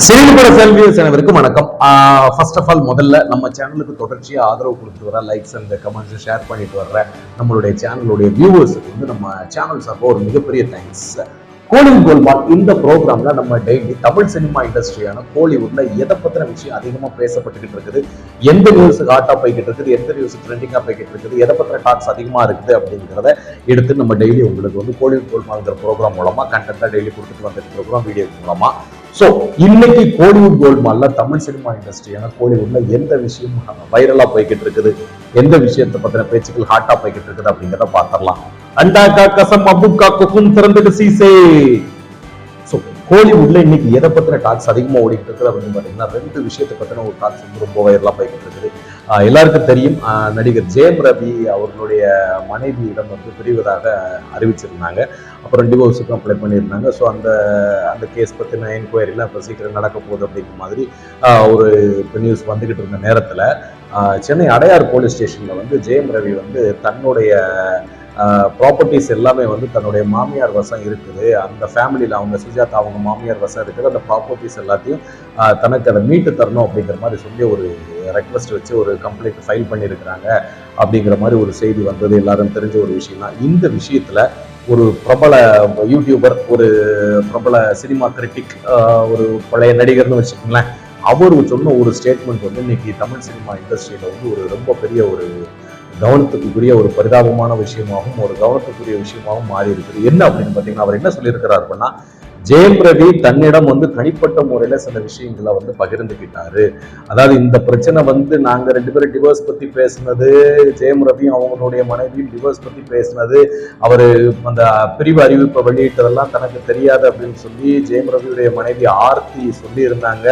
சிறுபுற செல்வியர்ஸ் அனைவருக்கும் வணக்கம். First of all முதல்ல நம்ம சேனலுக்கு தொடர்ச்சியாக ஆதரவு கொடுத்து வர லைக்ஸ் அண்ட் கமெண்ட்ஸ் ஷேர் பண்ணிட்டு வர்ற நம்மளுடைய சேனலுடைய வியூவர்ஸுக்கு வந்து நம்ம சேனல் சார்பாக ஒரு மிகப்பெரிய தேங்க்ஸ் கோலிங் கோல்பால் இந்த ப்ரோக்ராம்ல நம்ம டெய்லி தமிழ் சினிமா இண்டஸ்ட்ரியான கோலிவுட்ல எதை பத்தின விஷயம் அதிகமா பேசப்பட்டுக்கிட்டு இருக்குது எந்த நியூஸ் ஹாட்டா போய்கிட்டு இருக்குது எந்த நியூஸ் ட்ரெண்டிங்கா போய்கிட்டு இருக்குது எதை பத்தின டாக்ஸ் அதிகமா இருக்குது அப்படிங்கிறத எடுத்து நம்ம டெய்லி உங்களுக்கு வந்து கோலிவுட் கோல்பால்ங்கிற ப்ரோக்ராம் மூலமா கண்டென்ட்டா டெய்லி கொடுத்துட்டு வந்துட்டு இருக்கிறோம் வீடியோ மூலமா. ஸோ இன்னைக்கு கோலிவுட் கோல்மால்ல தமிழ் சினிமா இண்டஸ்ட்ரியான கோலிவுட்ல எந்த விஷயம் வைரலா போய்கிட்டு இருக்குது? எந்த விஷயத்தை பத்தின பேச்சுக்கள் ஹாட்டா போய்கிட்டு இருக்குது அப்படிங்கிறத பார்த்துடலாம். கா கசம் அபுக்கா குக்கும் திறந்துட்டு சீசே. கோலிவுட்ல இன்னைக்கு எதை பத்தின டாக்ஸ் அதிகமா ஓடிட்டு இருக்குது அப்படின்னு பாத்தீங்கன்னா ரெண்டு விஷயத்தை பத்தின ஒரு டாக்ஸ் வந்து ரொம்ப வைரலா போய்கிட்டு இருக்குது. எல்லாருக்கும் தெரியும் நடிகர் ஜெயம் ரவி அவர்களுடைய மனைவியிடம் வந்து பிரிவதாக அறிவிச்சிருந்தாங்க. அப்புறம் டிவோர்ஸுக்கும் அப்ளை பண்ணியிருந்தாங்க. ஸோ அந்த அந்த கேஸ் பற்றின என்கொயரிலாம் இப்போ சீக்கிரம் நடக்க போகுது அப்படிங்கிற மாதிரி ஒரு இப்போ நியூஸ் வந்துக்கிட்டு இருந்த நேரத்தில் சென்னை அடையார் போலீஸ் ஸ்டேஷனில் வந்து ஜெயம் ரவி வந்து தன்னுடைய ப்ராப்பர்ட்டிஸ் எல்லாமே வந்து தன்னுடைய மாமியார் வசம் இருக்குது. அந்த ஃபேமிலியில் அவங்க சுஜாதா அவங்க மாமியார் வசம் இருக்குது. அந்த ப்ராப்பர்ட்டிஸ் எல்லாத்தையும் தனக்கு அதை மீட்டு தரணும் அப்படிங்கிற மாதிரி சொல்லி ஒரு ரெக்வஸ்ட் வச்சு ஒரு கம்ப்ளைண்ட் ஃபைல் பண்ணியிருக்கிறாங்க அப்படிங்கிற மாதிரி ஒரு செய்தி வந்தது. எல்லாரும் தெரிஞ்ச ஒரு விஷயம் தான். இந்த விஷயத்தில் ஒரு பிரபல யூடியூபர் ஒரு பிரபல சினிமா கிரிட்டிக் ஒரு பழைய நடிகர்னு வச்சுக்கோங்களேன் அவர் சொன்ன ஒரு ஸ்டேட்மெண்ட் வந்து இன்னைக்கு தமிழ் சினிமா இண்டஸ்ட்ரியில் வந்து ஒரு ரொம்ப பெரிய ஒரு கவனத்துக்குரிய ஒரு பரிதாபமான விஷயமாகவும் ஒரு கவனத்துக்குரிய விஷயமாகவும் மாறி இருக்குது என்ன அப்படின்னு பார்த்தீங்கன்னா அவர் என்ன சொல்லியிருக்கிறார் அப்படின்னா ஜெயம் ரவி தன்னிடம் வந்து தனிப்பட்ட முறையில சில விஷயங்களை வந்து பகிர்ந்துக்கிட்டாரு அதாவது இந்த பிரச்சனை வந்து நாங்க ரெண்டு பேரும் டிவோர்ஸ் பத்தி பேசுனது ஜெயம் ரவியும் அவங்களுடைய மனைவியும் டிவோர்ஸ் பத்தி பேசுனது அவரு அந்த பிரிவு அறிவிப்பை வெளியிட்டதெல்லாம் தனக்கு தெரியாது அப்படின்னு சொல்லி ஜெயம் ரவியுடைய மனைவி ஆர்த்தி சொல்லி இருந்தாங்க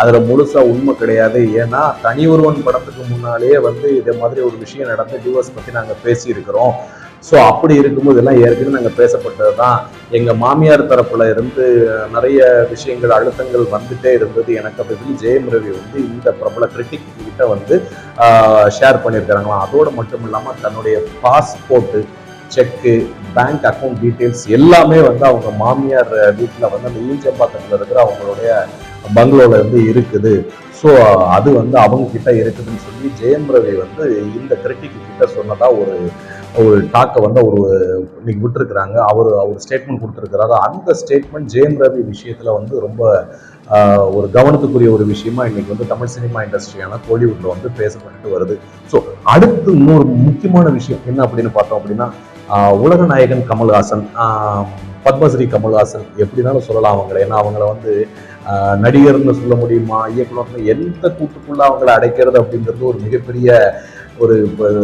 அதுல முழுசா உண்மை கிடையாது. ஏன்னா தனி ஒருவன் படத்துக்கு முன்னாலேயே வந்து இதே மாதிரி ஒரு விஷயம் நடந்து டிவோர்ஸ் பத்தி நாங்க பேசியிருக்கிறோம். ஸோ அப்படி இருக்கும்போது எல்லாம் ஏற்கனவே நாங்கள் பேசப்பட்டது தான் எங்கள் மாமியார் தரப்புல இருந்து நிறைய விஷயங்கள் அழுத்தங்கள் வந்துட்டே இருந்தது. எனக்கு அப்படி ஜெயம் ரவி வந்து இந்த பிரபல கிரிட்டிக் கிட்ட வந்து ஷேர் பண்ணியிருக்கிறாங்களாம். அதோடு மட்டும் இல்லாமல் தன்னுடைய passport cheque bank account details எல்லாமே வந்து அவங்க மாமியார் வீட்டில் வந்து அந்த ஈஞ்சம்பாக்கத்தில் இருக்கிற அவங்களுடைய பங்களோல இருந்து இருக்குது. ஸோ அது வந்து அவங்க கிட்ட இருக்குதுன்னு சொல்லி ஜெயம் ரவி வந்து இந்த கிரிட்டிக்கு கிட்ட சொன்னதா ஒரு ஒரு டாக்கை வந்து அவர் இன்னைக்கு விட்டுருக்குறாங்க. அவர் அவர் ஸ்டேட்மெண்ட் கொடுத்துருக்கிறாரு. அந்த ஸ்டேட்மெண்ட் ஜெயம் ரவி விஷயத்தில் வந்து ரொம்ப ஒரு கவனத்துக்குரிய ஒரு விஷயமா இன்னைக்கு வந்து தமிழ் சினிமா இண்டஸ்ட்ரியான கோலிவுட்ல வந்து பேசப்பட்டுட்டு வருது. ஸோ அடுத்து இன்னொரு முக்கியமான விஷயம் என்ன அப்படின்னு பார்த்தோம் அப்படின்னா உலக நாயகன் கமல்ஹாசன். பத்மஸ்ரீ கமல்ஹாசன் எப்படினாலும் சொல்லலாம் அவங்கள. ஏன்னா அவங்கள வந்து நடிகர்னு சொல்ல முடியுமா இயக்குனர்னு எந்த கூட்டுக்குள்ள அவங்கள அடைக்கிறது அப்படிங்கிறது ஒரு மிகப்பெரிய ஒரு ஒரு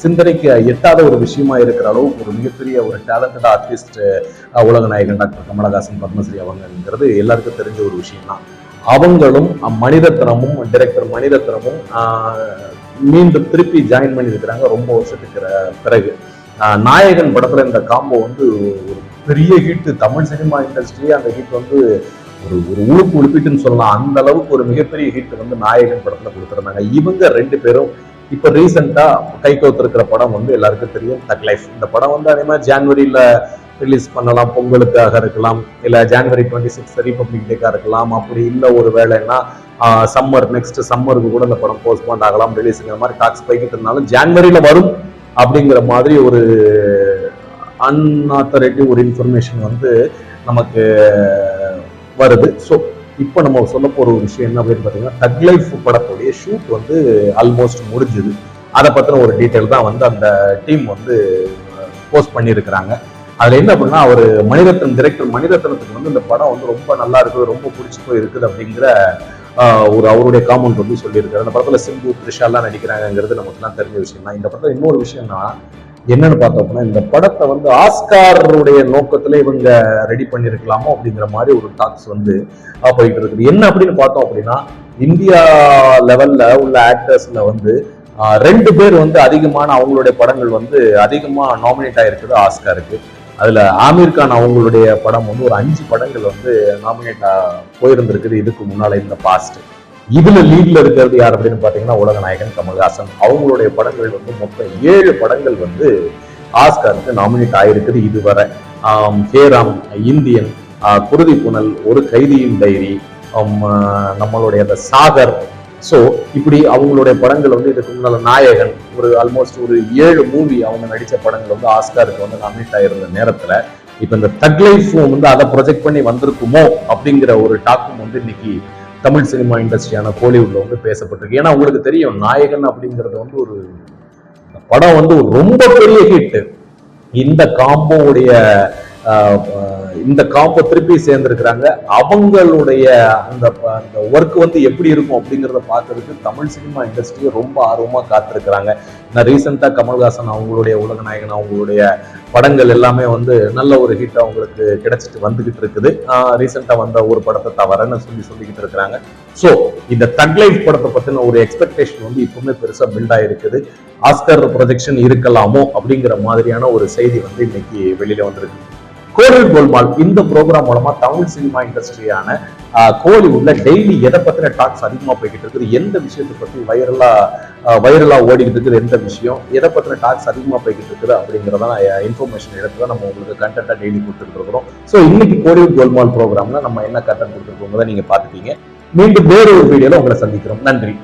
சிந்தனைக்கு எட்டாத ஒரு விஷயமா இருக்கிற அளவுக்கு ஒரு மிகப்பெரிய ஒரு டேலண்டட் ஆர்டிஸ்ட் உலக நாயகன் டாக்டர் கமலஹாசன் பத்மஸ்ரீ அவங்கங்கிறது எல்லாருக்கும் தெரிஞ்ச ஒரு விஷயம் தான் அவங்களும் மணிரத்னமும் டைரக்டர் மணிரத்னமும் மீண்டும் திருப்பி ஜாயின் பண்ணியிருக்கிறாங்க ரொம்ப வருஷத்துக்கு பிறகு. நாயகன் படத்துல இந்த காம்போ வந்து ஒரு பெரிய ஹிட் தமிழ் சினிமா இண்டஸ்ட்ரி அந்த ஹிட் வந்து ஒரு ஒரு உழுப்பு உழுப்பிட்டுன்னு சொல்லலாம். அந்த அளவுக்கு ஒரு மிகப்பெரிய ஹிட் வந்து நாயகன் படத்துல கொடுத்துருந்தாங்க. இவங்க ரெண்டு பேரும் இப்ப ரீசெண்டா கை கோத்திருக்கிற படம் வந்து எல்லாருக்கும் தெரியும். தக் லைஃப் இந்த படம் வந்து அதே மாதிரி ஜான்வரியில ரிலீஸ் பண்ணலாம். பொங்கலுக்காக இருக்கலாம். இல்ல ஜான்வரி டுவெண்ட்டி சிக்ஸ் ரிபப்ளிக் டேக்காக இருக்கலாம். அப்படி இல்ல ஒரு வேலைன்னா சம்மர் நெக்ஸ்ட் சம்மருக்கு கூட இந்த படம் போஸ்ட்போன் ஆகலாம். ரிலீஸுங்கிற மாதிரி டாக்ஸ் போய்கிட்டு இருந்தாலும் ஜான்வரியில வரும் அப்படிங்கிற மாதிரி ஒரு அன்ஆத்தரேட்டிவ் ஒரு இன்ஃபர்மேஷன் வந்து நமக்கு வருது. ஸோ இப்போ நம்ம சொல்ல போகிற ஒரு விஷயம் என்ன அப்படின்னு பார்த்தீங்கன்னா டக் லைஃப் படத்துடைய ஷூட் வந்து ஆல்மோஸ்ட் முடிஞ்சுது. அதை பற்றின ஒரு டீட்டெயில் தான் வந்து அந்த டீம் வந்து போஸ்ட் பண்ணியிருக்கிறாங்க. அதில் என்ன அப்படின்னா அவர் மணிரத்னம் டிரெக்டர் மணிரத்னத்துக்கு வந்து இந்த படம் வந்து ரொம்ப நல்லா இருக்குது ரொம்ப பிடிச்சி போய் இருக்குது அப்படிங்கிற ஒரு அவருடைய காமெண்ட் வந்து சொல்லியிருக்காரு. அந்த படத்துல சிம்பு த்ரிஷாலாம் நடிக்கிறாங்கிறது நமக்கு எல்லாம் தெரிஞ்ச விஷயம் தான். இந்த படத்துல இன்னொரு விஷயம்னா என்னன்னு பார்த்தோம் அப்படின்னா இந்த படத்தை வந்து ஆஸ்காருடைய நோக்கத்துல இவங்க ரெடி பண்ணியிருக்கலாமோ அப்படிங்கிற மாதிரி ஒரு டாக்ஸ் வந்து போயிட்டு இருக்குது. என்ன அப்படின்னு பார்த்தோம் அப்படின்னா இந்தியா லெவல்ல உள்ள ஆக்டர்ஸ்ல வந்து ரெண்டு பேர் வந்து அதிகமான அவங்களுடைய படங்கள் வந்து அதிகமாக நாமினேட் ஆயிருக்குது ஆஸ்காருக்கு. அதில் ஆமீர் கான் அவங்களுடைய படம் வந்து ஒரு அஞ்சு படங்கள் வந்து நாமினேட் போயிருந்திருக்குது. இதுக்கு முன்னால் இந்த பாஸ்ட் இதில் லீடில் இருக்கிறது யார் அப்படின்னு பார்த்தீங்கன்னா உலகநாயகன் கமல்ஹாசன். அவங்களுடைய படங்கள் வந்து மொத்தம் ஏழு படங்கள் வந்து ஆஸ்காருக்கு நாமினேட் ஆயிருக்குது இதுவரை. ஹேராம் இந்தியன் குருதி புனல் ஒரு கைதியின் டைரி நம்மளுடைய அந்த சாகர் ஸோ இப்படி அவங்களுடைய படங்கள் வந்து இதுக்கு முன்னால் நாயகன் ஒரு ஆல்மோஸ்ட் ஒரு ஏழு மூவி அவங்க நடிச்ச படங்கள் வந்து ஆஸ்காருக்கு வந்து நாமினேட் ஆகிருந்த நேரத்துல இப்போ இந்த தக் லைஃப்பும் வந்து அதை ப்ரொஜெக்ட் பண்ணி வந்திருக்குமோ அப்படிங்கிற ஒரு டாக்கும் வந்து இன்னைக்கு தமிழ் சினிமா இண்டஸ்ட்ரியான கோலிவுட்ல வந்து பேசப்பட்டிருக்கு. ஏன்னா உங்களுக்கு தெரியும் நாயகன் அப்படிங்கிறது வந்து ஒரு படம் வந்து ரொம்ப பெரிய ஹிட் இந்த காம்போவுடைய ஆஹ், இந்த காப்பை திருப்பி சேர்ந்துருக்குறாங்க. அவங்களுடைய அந்த ப- அந்த ஒர்க் வந்து எப்படி இருக்கும் அப்படிங்கிறத பார்க்கறதுக்கு தமிழ் சினிமா இண்டஸ்ட்ரி ரொம்ப ஆர்வமாக காத்திருக்கிறாங்க. நான் ரீசெண்டாக கமல்ஹாசன் அவங்களுடைய உலகநாயகன் அவங்களுடைய படங்கள் எல்லாமே வந்து நல்ல ஒரு ஹிட் அவங்களுக்கு கிடைச்சிட்டு வந்துகிட்டு இருக்குது. ரீசெண்டாக வந்த ஒரு படத்தை தவறன்னு சொல்லி சொல்லிக்கிட்டு இருக்கிறாங்க. ஸோ இந்த தக் லைஃப் படத்தை பற்றின ஒரு எக்ஸ்பெக்டேஷன் வந்து இப்பவுமே பெருசாக பில்ட் ஆகிருக்குது ஆஸ்கர் ப்ரொஜெக்ஷன் இருக்கலாமோ அப்படிங்கிற மாதிரியான ஒரு செய்தி வந்து இன்னைக்கு வெளியில் வந்திருக்கு. கோவில் கோல்மால் இந்த ப்ரோக்ராம் மூலமா தமிழ் சினிமா இண்டஸ்ட்ரியான கோலிவுட்ல டெய்லி எதை பத்தின டாக்ஸ் அதிகமா போய்கிட்டு இருக்குது எந்த விஷயத்தை பத்தி வைரலா வைரலா ஓடிக்கிட்டு இருக்குது எந்த விஷயம் எதை பத்தின டாக்ஸ் அதிகமா போய்கிட்டு இருக்குது அப்படிங்கிறத இன்ஃபர்மேஷன் எடுத்து தான் நம்ம உங்களுக்கு கண்டென்ட்டா டெய்லி கொடுத்துட்டு இருக்கிறோம். ஸோ இன்னைக்கு கோலிவுட் கோல்மால் ப்ரோக்ராம்ல நம்ம என்ன கண்டென்ட் கொடுத்துருக்கோங்க நீங்க பாத்துட்டீங்க மீண்டும் வேறு ஒரு வீடியோல உங்களை சந்திக்கிறோம். நன்றி.